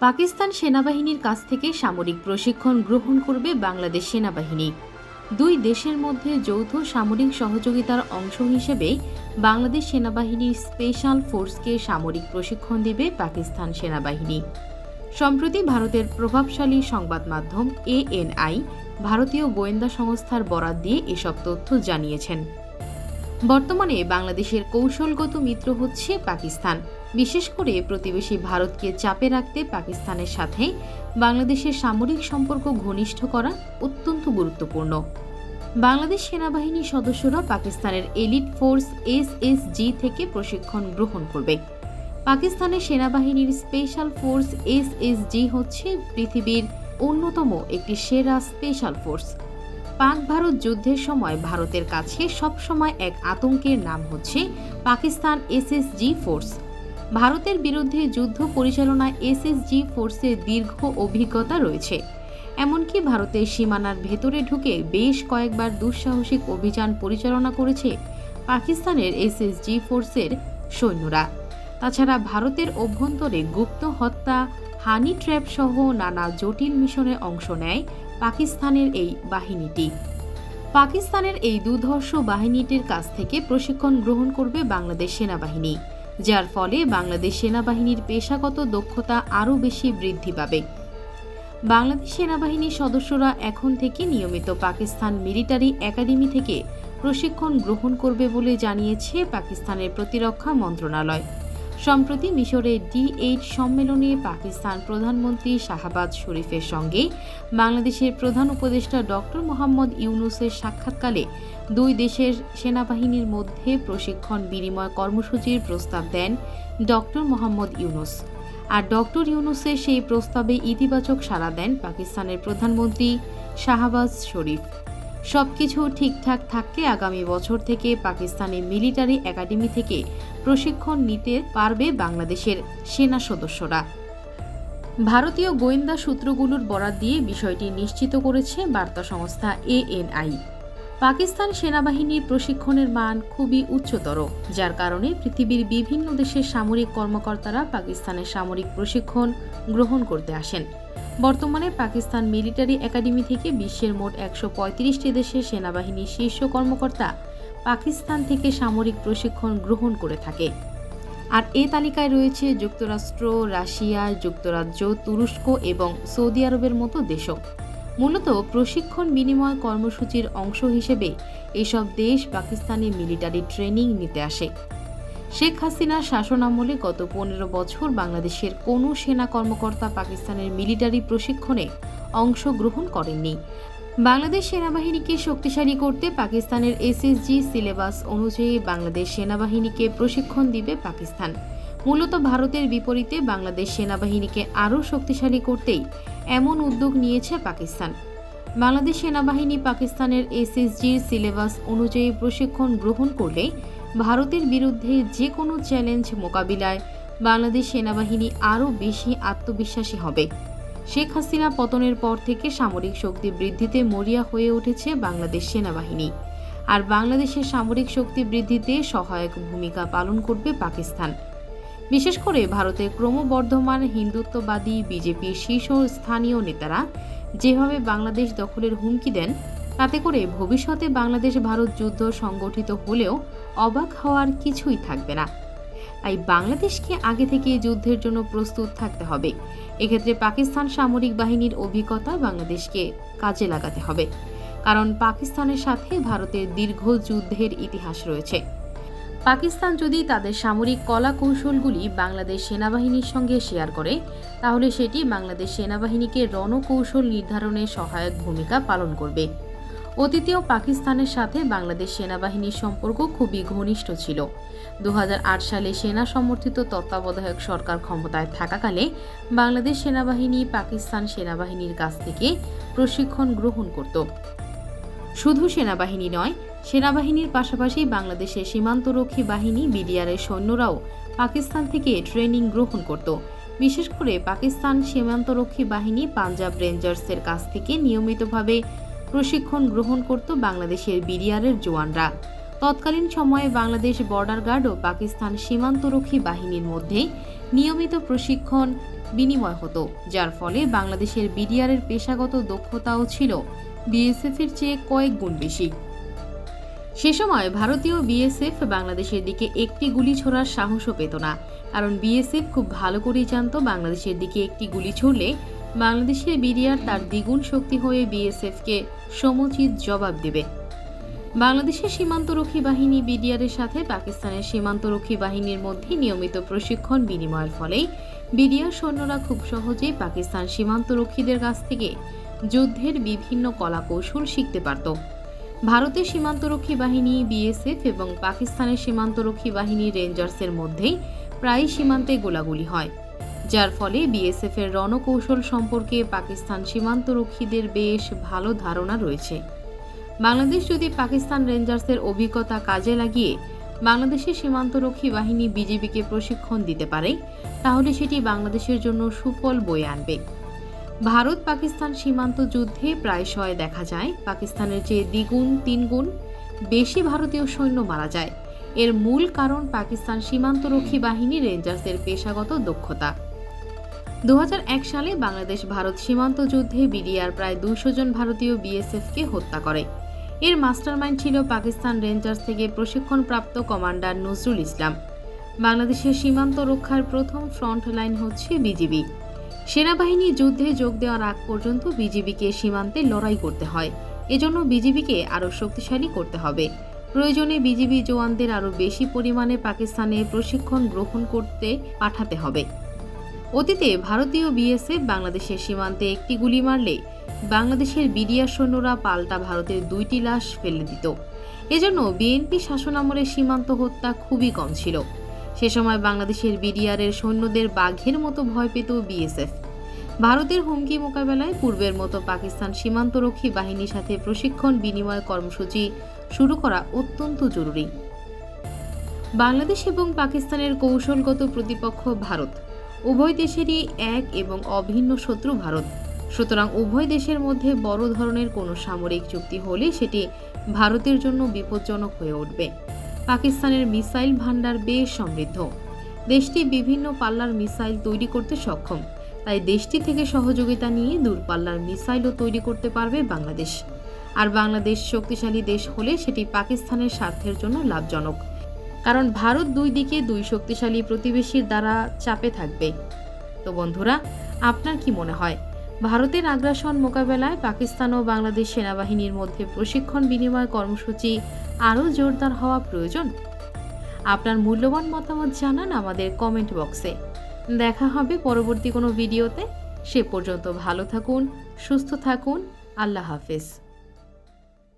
পাকিস্তান সেনাবাহিনীর কাছ থেকে সামরিক প্রশিক্ষণ গ্রহণ করবে বাংলাদেশ সেনাবাহিনী। দুই দেশের মধ্যে যৌথ সামরিক সহযোগিতার অংশ হিসেবে বাংলাদেশ সেনাবাহিনীর স্পেশাল ফোর্সকে সামরিক প্রশিক্ষণ দেবে পাকিস্তান সেনাবাহিনী। সম্প্রতি ভারতের প্রভাবশালী সংবাদ মাধ্যম এএনআই, ভারতীয় গোয়েন্দা সংস্থার বরাত দিয়ে এসব তথ্য জানিয়েছেন। বর্তমানে বাংলাদেশের কৌশলগত মিত্র হচ্ছে পাকিস্তান। বিশেষ করে প্রতিবেশী ভারতকে চাপে রাখতে পাকিস্তানের সাথে বাংলাদেশের সামরিক সম্পর্ক ঘনিষ্ঠ করা অত্যন্ত গুরুত্বপূর্ণ। বাংলাদেশ সেনাবাহিনীর সদস্যরা পাকিস্তানের এলিট ফোর্স এসএসজি থেকে প্রশিক্ষণ গ্রহণ করবে। পাকিস্তানের সেনাবাহিনীর স্পেশাল ফোর্স এসএসজি হচ্ছে পৃথিবীর অন্যতম একটি সেরা স্পেশাল ফোর্স। পাক ভারত যুদ্ধের সময় ভারতের কাছে সবসময় এক আতঙ্কের নাম হচ্ছে পাকিস্তান এসএসজি ফোর্স। ভারতের বিরুদ্ধে যুদ্ধ পরিচালনায় এসএসজি ফোর্সের দীর্ঘ অভিজ্ঞতা রয়েছে। এমনকি ভারতের সীমানার ভেতরে ঢুকে বেশ কয়েকবার দুঃসাহসিক অভিযান পরিচালনা করেছে পাকিস্তানের এসএসজি ফোর্সের সৈন্যরা। তাছাড়া ভারতের অভ্যন্তরে গুপ্ত হত্যা, হানি ট্র্যাপ সহ নানা জটিল মিশনে অংশ নেয় পাকিস্তানের এই বাহিনীটি। পাকিস্তানের এই দুধর্ষ বাহিনীটির কাছ থেকে প্রশিক্ষণ গ্রহণ করবে বাংলাদেশ সেনাবাহিনী। যার ফলে বাংলাদেশ সেনাবাহিনীর পেশাগত দক্ষতা আরও বেশি বৃদ্ধি পাবে। বাংলাদেশ সেনাবাহিনীর সদস্যরা এখন থেকে নিয়মিত পাকিস্তান মিলিটারি একাডেমি থেকে প্রশিক্ষণ গ্রহণ করবে বলে জানিয়েছে পাকিস্তানের প্রতিরক্ষা মন্ত্রণালয়। সম্প্রতি মিশরের ডি এইট সম্মেলনে পাকিস্তান প্রধানমন্ত্রী শাহবাজ শরীফের সঙ্গে বাংলাদেশের প্রধান উপদেষ্টা ডক্টর মোহাম্মদ ইউনুসের সাক্ষাৎকালে দুই দেশের সেনাবাহিনীর মধ্যে প্রশিক্ষণ বিনিময় কর্মসূচির প্রস্তাব দেন ডক্টর মোহাম্মদ ইউনুস। আর ডক্টর ইউনুসের সেই প্রস্তাবে ইতিবাচক সাড়া দেন পাকিস্তানের প্রধানমন্ত্রী শাহবাজ শরীফ। সবকিছু ঠিকঠাক থাকলে আগামী বছর থেকে পাকিস্তানের মিলিটারি একাডেমি থেকে প্রশিক্ষণ নিতে পারবে বাংলাদেশের সেনা সদস্যরা। ভারতীয় গোয়েন্দা সূত্রগুলোর বরাত দিয়ে বিষয়টি নিশ্চিত করেছে বার্তা সংস্থা এএনআই। পাকিস্তান সেনাবাহিনীর প্রশিক্ষণের মান খুবই উচ্চতর, যার কারণে পৃথিবীর বিভিন্ন দেশের সামরিক কর্মকর্তারা পাকিস্তানের সামরিক প্রশিক্ষণ গ্রহণ করতে আসেন। বর্তমানে পাকিস্তান মিলিটারি একাডেমি থেকে বিশ্বের মোট একশো পঁয়ত্রিশটি দেশের সেনাবাহিনীর শীর্ষ কর্মকর্তা পাকিস্তান থেকে সামরিক প্রশিক্ষণ গ্রহণ করে থাকে। আর এ তালিকায় রয়েছে যুক্তরাষ্ট্র, রাশিয়া, যুক্তরাজ্য, তুরস্ক এবং সৌদি আরবের মতো দেশও। মূলত প্রশিক্ষণ বিনিময় কর্মসূচির অংশ হিসেবে এসব দেশ পাকিস্তানি মিলিটারি ট্রেনিং নিতে আসে। শেখ হাসিনার শাসনামলে গত পনেরো বছর বাংলাদেশের কোনো সেনা কর্মকর্তা পাকিস্তানের মিলিটারি প্রশিক্ষণে অংশগ্রহণ করেননি। বাংলাদেশ সেনাবাহিনীকে শক্তিশালী করতে পাকিস্তানের এসএসজি সিলেবাস অনুযায়ী বাংলাদেশ সেনাবাহিনীকে প্রশিক্ষণ দিবে পাকিস্তান। মূলত ভারতের বিপরীতে বাংলাদেশ সেনাবাহিনীকে আরও শক্তিশালী করতেই এমন উদ্যোগ নিয়েছে পাকিস্তান। বাংলাদেশ সেনাবাহিনী পাকিস্তানের এসএসজির সিলেবাস অনুযায়ী প্রশিক্ষণ গ্রহণ করলে ভারতের বিরুদ্ধে যে কোনো চ্যালেঞ্জ মোকাবিলায় বাংলাদেশ সেনাবাহিনী আরও বেশি আত্মবিশ্বাসী হবে। শেখ হাসিনা পতনের পর থেকে সামরিক শক্তি বৃদ্ধিতে মরিয়া হয়ে উঠেছে বাংলাদেশ সেনাবাহিনী। আর বাংলাদেশের সামরিক শক্তি বৃদ্ধিতে সহায়ক ভূমিকা পালন করবে পাকিস্তান। বিশেষ করে ভারতে ক্রমবর্ধমান হিন্দুত্ববাদী বিজেপির শীর্ষ স্থানীয় নেতারা যেভাবে বাংলাদেশ দখলের হুমকি দেন, তাতে করে ভবিষ্যতে বাংলাদেশ ভারত যুদ্ধ সংগঠিত হলেও অবাক হওয়ার কিছুই থাকবে না। তাই বাংলাদেশকে আগে থেকে যুদ্ধের জন্য প্রস্তুত থাকতে হবে। এক্ষেত্রে পাকিস্তান সামরিক বাহিনীর অভিজ্ঞতা বাংলাদেশকে কাজে লাগাতে হবে। কারণ পাকিস্তানের সাথে ভারতের দীর্ঘ যুদ্ধের ইতিহাস রয়েছে। পাকিস্তান যদি তাদের সামরিক কলা কৌশলগুলি বাংলাদেশ সেনাবাহিনীর সঙ্গে শেয়ার করে, তাহলে সেটি বাংলাদেশ সেনাবাহিনীকে রণকৌশল নির্ধারণে সহায়ক ভূমিকা পালন করবে। অতীতেও পাকিস্তানের সাথে বাংলাদেশ সেনাবাহিনীর সম্পর্ক খুবই ঘনিষ্ঠ ছিল। দু হাজার আট সালে সেনা সমর্থিত তত্ত্বাবধায়ক সরকার ক্ষমতায় থাকাকালে বাংলাদেশ সেনাবাহিনী পাকিস্তান সেনাবাহিনীর কাছ থেকে প্রশিক্ষণ গ্রহণ করত। শুধু সেনাবাহিনী নয়, সেনাবাহিনীর পাশাপাশি বাংলাদেশের সীমান্তরক্ষী বাহিনী বিডিআরের সৈন্যরাও পাকিস্তান থেকে ট্রেনিং গ্রহণ করত। বিশেষ করে পাকিস্তান সীমান্তরক্ষী বাহিনী পাঞ্জাব রেঞ্জার্সের কাছ থেকে নিয়মিতভাবে প্রশিক্ষণ গ্রহণ করত বাংলাদেশের বিডিআরের জওয়ানরা। তৎকালীন সময়ে বাংলাদেশ বর্ডার গার্ড ও পাকিস্তান সীমান্তরক্ষী বাহিনীর মধ্যে নিয়মিত প্রশিক্ষণ বিনিময় হতো, যার ফলে বাংলাদেশের বিডিআরের পেশাগত দক্ষতাও ছিল বিএসএফের চেয়ে কয়েক গুণ বেশি। সে সময় ভারতীয় বিএসএফ বাংলাদেশের দিকে একটি গুলি ছোড়ার সাহসও পেত না। কারণ বিএসএফ খুব ভালো করেই জানত বাংলাদেশের দিকে একটি গুলি ছুড়লে বাংলাদেশের বিডিআর তার দ্বিগুণ শক্তি হয়ে বিএসএফকে সমুচিত জবাব দেবে। বাংলাদেশের সীমান্তরক্ষী বাহিনী বিডিআরের সাথে পাকিস্তানের সীমান্তরক্ষী বাহিনীর মধ্যে নিয়মিত প্রশিক্ষণ বিনিময়ের ফলেই বিডিআর সৈন্যরা খুব সহজেই পাকিস্তান সীমান্তরক্ষীদের কাছ থেকে যুদ্ধের বিভিন্ন কলাকৌশল শিখতে পারত। ভারতের সীমান্তরক্ষী বাহিনী, বিএসএফ এবং পাকিস্তানের সীমান্তরক্ষী বাহিনী রেঞ্জার্সের মধ্যেই প্রায় সীমান্তে গোলাগুলি হয়, যার ফলে বিএসএফ এর রণকৌশল সম্পর্কে পাকিস্তান সীমান্তরক্ষীদের বেশ ভালো ধারণা রয়েছে। বাংলাদেশ যদি পাকিস্তান রেঞ্জার্সের অভিজ্ঞতা কাজে লাগিয়ে বাংলাদেশের সীমান্তরক্ষী বাহিনী বিজিবিকে প্রশিক্ষণ দিতে পারে, তাহলে সেটি বাংলাদেশের জন্য সুফল বয়ে আনবে। ভারত পাকিস্তান সীমান্ত যুদ্ধে প্রায়শই দেখা যায়, পাকিস্তানের চেয়ে দ্বিগুণ, তিনগুণ বেশি ভারতীয় সৈন্য মারা যায়। এর মূল কারণ পাকিস্তান সীমান্তরক্ষী বাহিনী রেঞ্জার্সের পেশাগত দক্ষতা। দু হাজার এক সালে বাংলাদেশ ভারত সীমান্ত যুদ্ধে বিডিআর প্রায় দুশো জন ভারতীয় বিএসএফকে হত্যা করে। এর মাস্টারমাইন্ড ছিল পাকিস্তান রেঞ্জার্স থেকে প্রশিক্ষণপ্রাপ্ত কমান্ডার নজরুল ইসলাম। বাংলাদেশের সীমান্ত রক্ষার প্রথম ফ্রন্ট লাইন হচ্ছে বিজিবি। সেনাবাহিনী যুদ্ধে যোগ দেওয়ার আগ পর্যন্ত বিজিবিকে সীমান্তে লড়াই করতে হয়। এজন্য বিজিবিকে আরও শক্তিশালী করতে হবে। প্রয়োজনে বিজিবি জওয়ানদের আরও বেশি পরিমাণে পাকিস্তানে প্রশিক্ষণ গ্রহণ করতে পাঠাতে হবে। অতীতে ভারতীয় বিএসএফ বাংলাদেশের সীমান্তে একটি গুলি মারলে বাংলাদেশের বিডিআর সৈন্যরা পাল্টা ভারতের দুইটি লাশ ফেলে দিত। এজন্য বিএনপি শাসনামলে সীমান্ত হত্যা খুবই কম ছিল। সে সময় বাংলাদেশের বিডিআরের সৈন্যদের বাঘের মতো ভয় পেত বিএসএফ। ভারতের হুমকি মোকাবেলায় পূর্বের মতো পাকিস্তান সীমান্তরক্ষী বাহিনীর সাথে প্রশিক্ষণ বিনিময় কর্মসূচি শুরু করা অত্যন্ত জরুরি। বাংলাদেশ এবং পাকিস্তানের কৌশলগত প্রতিপক্ষ ভারত। উভয় দেশেরই এক এবং অভিন্ন শত্রু ভারত। সুতরাং উভয় দেশের মধ্যে বড় ধরনের কোনো সামরিক চুক্তি হলে সেটি ভারতের জন্য বিপজ্জনক হয়ে উঠবে। পাকিস্তানের মিসাইল ভান্ডার বেশ সমৃদ্ধ। দেশটি বিভিন্ন পাল্লার মিসাইল তৈরি করতে সক্ষম। তাই দেশটি থেকে সহযোগিতা নিয়ে দূরপাল্লার মিসাইলও তৈরি করতে পারবে বাংলাদেশ। আর বাংলাদেশ শক্তিশালী দেশ হলে সেটি পাকিস্তানের স্বার্থের জন্য লাভজনক। কারণ ভারত দুই দিকে দুই শক্তিশালী প্রতিবেশীর দ্বারা চাপে থাকবে। তো বন্ধুরা, আপনার কি মনে হয়? ভারতের আগ্রাসন মোকাবেলায় পাকিস্তান ও বাংলাদেশ সেনাবাহিনীর মধ্যে প্রশিক্ষণ বিনিময় কর্মসূচি আরও জোরদার হওয়া প্রয়োজন। আপনার মূল্যবান মতামত জানান আমাদের কমেন্ট বক্সে। দেখা হবে পরবর্তী কোনো ভিডিওতে। সে পর্যন্ত ভালো থাকুন, সুস্থ থাকুন। আল্লাহ হাফেজ।